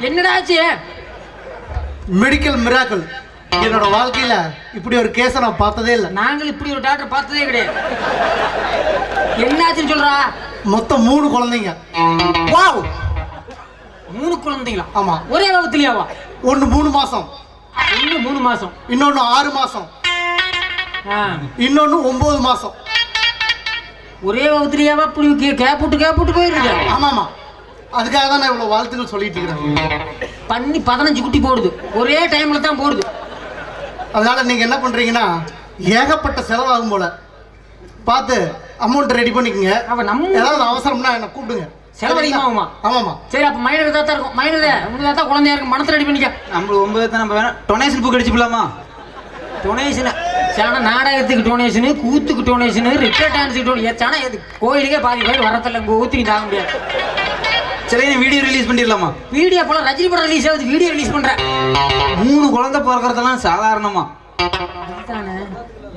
என்னடா ஆச்சு? Medical miracle என்னோட வாழ்க்கையில இப்படி ஒரு கேஸை நான் பார்த்ததே இல்லை. நாங்கள் இப்படி ஒரு டாக்டர் பார்த்ததே கிடையாது. என்னாச்சுன்னு சொல்றா? மொத்தம் மூணு குழந்தைங்க. வாவ் மூணு குழந்தைங்களா? ஆமா. ஒரே வகுத்துலயாவா ஒன்று மூணு மாசம். ஒண்ணு மூணு மாசம். இன்னொன்று ஆறு மாசம். ஆ, இன்னொன்று ஒன்பது மாசம். ஒரே வகுத்துலயாவா இப்படி கே- கேப்புட்டு கேப்புட்டு போயிருக்கு ஆமாமா. அதுக்காக தான் நான் இவ்வளோ வாழ்த்துக்கள் சொல்லிட்டு இருக்கிறேன். பண்ணி பதினஞ்சு குட்டி போடுது. ஒரே டைம்ல தான் போடுது. அதனால நீங்க என்ன பண்றீங்கன்னா ஏகப்பட்ட செலவாகும் போல. பார்த்து அமௌண்ட் ரெடி பண்ணிக்கங்க. அவ நம்ம ஏதாவது அவசரம்னா என்ன கூப்பிடுங்க. செலவு அதிகமாகுமா? ஆமாமா சரி அப்ப மைனர் தான் இருக்கும். மைனர் உங்களுக்கு தான் குழந்தையா இருக்கும். மனசு ரெடி பண்ணிக்க. நம்மளுக்கு ஒன்பது தான் நம்ம வேணா டொனேஷன் புக் அடிச்சு போலாமா டொனேஷன் சாண நாடகத்துக்கு டொனேஷனு கூத்துக்கு டொனேஷனு ரிட்டர் டான்ஸுக்கு டொனேஷன் எது கோயிலுக்கே பாதி பேர் வரதில்ல உங்க ஊத்தி தாங்க முடியாது. சரி வீடியோ ரிலீஸ் பண்ணிடலாமா? வீடியோ போல ரஜினி படம் ரிலீஸ் ஆகுது வீடியோ ரிலீஸ் பண்றேன் மூணு குழந்தை பிறக்கிறதெல்லாம் சாதாரணமா.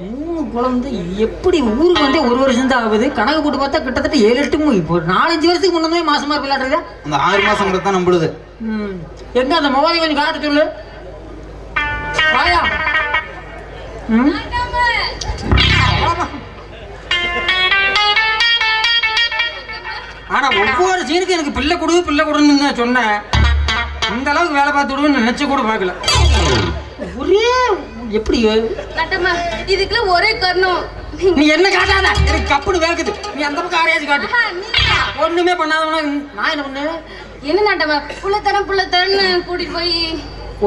மூணு குழந்தை எப்படி ஊருக்கு வந்து ஒரு வருஷம் தான் ஆகுது? கணக்கு போட்டு பார்த்தா கிட்டத்தட்ட ஏழு எட்டு மு- இப்போ நாலஞ்சு வருஷத்துக்கு முன்னே மாசமா விளையாடுறதா அந்த ஆறு மாசம் கூட தான் நம்பளுது எங்க அந்த மொபைல் கொஞ்சம் காட்ட சொல்லு? வாயா. ம்? ஆனா ஒவ்வொரு சீனுக்கும் எனக்கு பிள்ளை கொடு பிள்ளை கொடுன்னு நான் சொன்னேன் இந்த அளவுக்கு வேலை பார்த்து விடுவேன்னு நினைச்சு கூட பார்க்கல. ஒரே எப்படி? இதுக்குள்ள ஒரே காரணம். நீ என்ன காட்டாத? எனக்கு கப்புனு வேர்க்குது. நீ அந்த பக்கம் ஆரையாச்சு காட்டு. ஒண்ணுமே பண்ணாதவனா நான் என்ன பண்ணேன்? என்ன நட்டம்மா? புள்ளத்தரம் புள்ளத்தரன்னு கூட்டிட்டு போய்.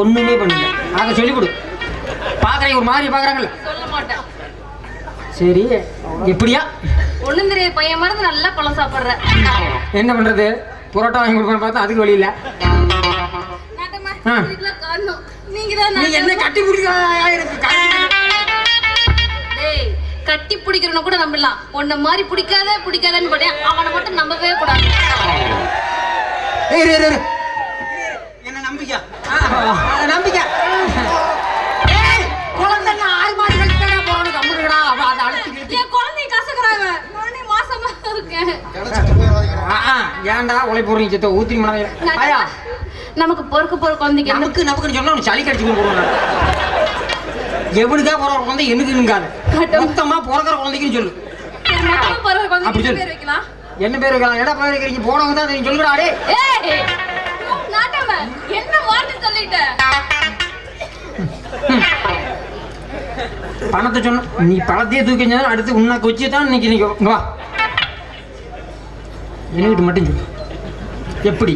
ஒண்ணுமே பண்ணல. அதை சொல்லி கொடு. பாக்குறேன் ஒரு மாதிரி பாக்குறாங்கல்ல சொல்ல மாட்டேன். சரி எப்படியா? ஒண்ணும் தெரியாது. பையன் மருந்து நல்லா பழம் சாப்பிடுற. என்ன பண்றது? புரோட்டா வாங்கி கொடுப்பேன்னு பார்த்தா அதுக்கு வழி இல்ல. நீங்க தான் நீ என்ன கட்டி பிடிக்க கட்டி- பிடிக்கிறவன கூட நம்பலாம் உன்ன மாதிரி பிடிக்காத பிடிக்காதன்னு போட்டேன் அவனை மட்டும் நம்பவே கூடாது. என்ன நம்பிக்கை. நம்பிக்கை. ஏன்டா உழைப்பு போடுறீங்க சித்த ஊத்தி மனதை ஆயா? நமக்கு பொறுக்க போற குழந்தைக்கு நமக்கு நமக்குன்னு சொன்னா உனக்கு சளி கடிச்சு போடுவாங்க. எவனுக்கா போற குழந்தை எனக்கு இருக்காது. மொத்தமா பிறக்கிற குழந்தைக்குன்னு சொல்லு. அப்படி என்ன சொல்லு. பேர் வைக்கலாம்? என்ன பேர் வைக்கலாம்? எடா பேர் வைக்கிறீங்க? போனவங்க தான் தெரியும் சொல்லுடா டே ஏய் நாட்டம்மா என்ன வார்த்தை சொல்லிட்ட? பணத்தை சொன்ன நீ பணத்தையே தூக்கி அடுத்து உன்னை கொச்சி தான் இன்னைக்கு நீங்க வா. என்கிட்ட மட்டும் சொல்லு. எப்படி?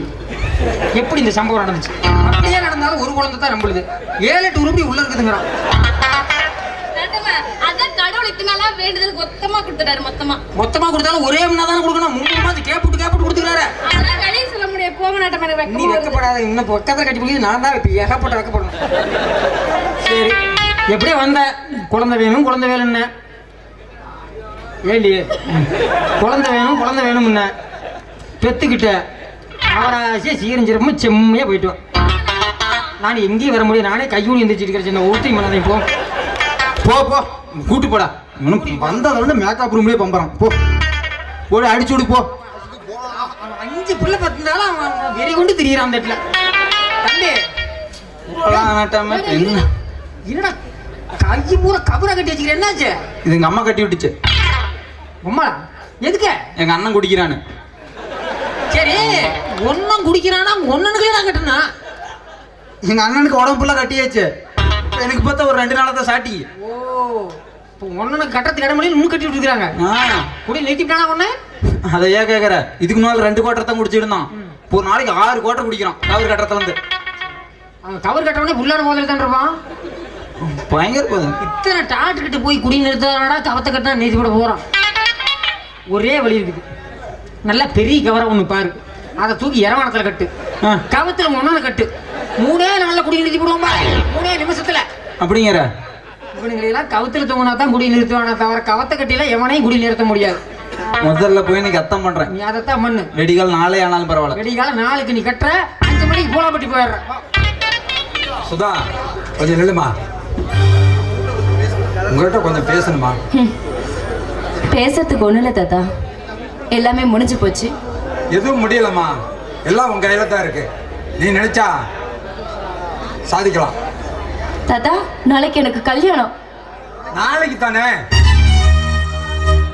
எப்படி இந்த சம்பவம் நடந்துச்சு? அப்படியே நடந்தாலும் ஒரு குழந்தை தான் நம்பளுது ஏழு எட்டு உருப்படி உள்ள இருக்குதுங்கிறான். மொத்தமா. கொடுத்தாலும் ஒரே மணி தானே கொடுக்கணும் மூணு மாதம் கேப்பிட்டு கேப்பிட்டு கொடுத்துக்கிறாரு. நீ. வெக்கப்படாத. இன்னும் பக்கத்தில் கட்டி பிடிக்குது. நான் தான் இப்போ ஏகப்பட்ட வெக்கப்படணும். சரி. எப்படியே வந்த. குழந்தை வேணும் குழந்தை வேணும்னு ஏண்டி? குழந்தை வேணும் குழந்தை வேணும்னு பெத்துக்கிட்ட. அவராசியே சீரஞ்சிரமா செம்மையாக போயிட்டோம் நான் எங்கேயும் வர முடியும் நானே கையூனி எந்திரிச்சிட்டு இருக்கிற சின்ன ஊற்றி மனதை போ. போ போ. கூட்டு போடா. இவனும் வந்ததுல மேக்கப் ரூம்லயே பம்பறான் போ. போடு அடிச்சு விடு போ. அஞ்சு பிள்ளை பார்த்திருந்தாலும் அவன் வெறி கொண்டு திரியிறான் அந்த இடத்துல. தம்பி. என்ன என்னடா? கை பூரா கபரை கட்டி வச்சுக்கிறேன் என்னாச்சு? இது எங்க அம்மா கட்டி விட்டுச்சு. உம்மா எதுக்கு? எங்க அண்ணன் குடிக்கிறான்னு சரி. ஒன்னும் குடிக்கிறானா? ஒன்னுக்கு நான் கட்டுனா? எங்க அண்ணனுக்கு உடம்பு ஃபுல்லா கட்டியாச்சு. எனக்கு பார்த்தா ஒரு ரெண்டு நாளா தான் சாட்டி. ஓ இப்போ ஒன்னு கட்டத்துக்கு இடம் இன்னும் கட்டி விட்டுருக்காங்க குடி நிறுத்திட்டானா ஒண்ணு அதை ஏன் கேக்குற? இதுக்கு முன்னால ரெண்டு கோட்டரை தான் குடிச்சிட்டு இருந்தான் இப்போ ஒரு நாளைக்கு ஆறு கோட்டை குடிக்கிறான் கவர் கட்டத்துல இருந்து. அவன் கவர் கட்டவனே புள்ளாட போதில் தான் இருப்பான். பயங்கர போதும் இத்தனை டாக்டர்கிட்ட போய் குடி நிறுத்தாடா கவத்தை கட்டினா நீதி போட போறான். ஒரே வழி இருக்குது. நல்லா பெரிய கவரை ஒன்று பாரு. அதை தூக்கி இரவாணத்தில் கட்டு. ஆ. கவத்துல ஒன்னு கட்டு. மூணே நாள்ல குடி நிறுத்தி போடுவோம்பா மூணே நிமிஷத்துல. அப்படிங்கிற? இவனுங்களெல்லாம் கவுத்துல தூங்கினா தான் குடி நிறுத்துவானா தவிர கவத்தை கட்டிலாம் எவனையும் குடி நிறுத்த முடியாது. முதல்ல போய் இன்னைக்கு அத்தம் பண்றேன். நீ அதைத்தான் மண்ணு வெடிகால் நாளே ஆனாலும் பரவாயில்ல. வெடிகால நாளுக்கு நீ கட்டுற அஞ்சு மணிக்கு பூலாப்பட்டி போயிடுற. சுதா கொஞ்சம் நில்லுமா? உங்கள்கிட்ட கொஞ்சம் பேசணுமா? பேசுறதுக்கு ஒன்றும் இல்லை தாத்தா. எல்லாமே முடிஞ்சு போச்சு. எதுவும் முடியலம்மா. எல்லாம் உங்க கையில தான் இருக்கு. நீ நினைச்சா சாதிக்கலாம். தாத்தா நாளைக்கு எனக்கு கல்யாணம். நாளைக்கு தானே?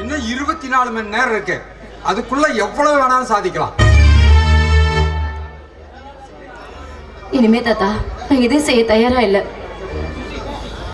இன்னும் இருபத்தி நாலு மணி நேரம் இருக்கு. அதுக்குள்ள எவ்வளவு வேணாலும் சாதிக்கலாம். இனிமே தாத்தா நான் எதையும் செய்ய தயாரா இல்லை.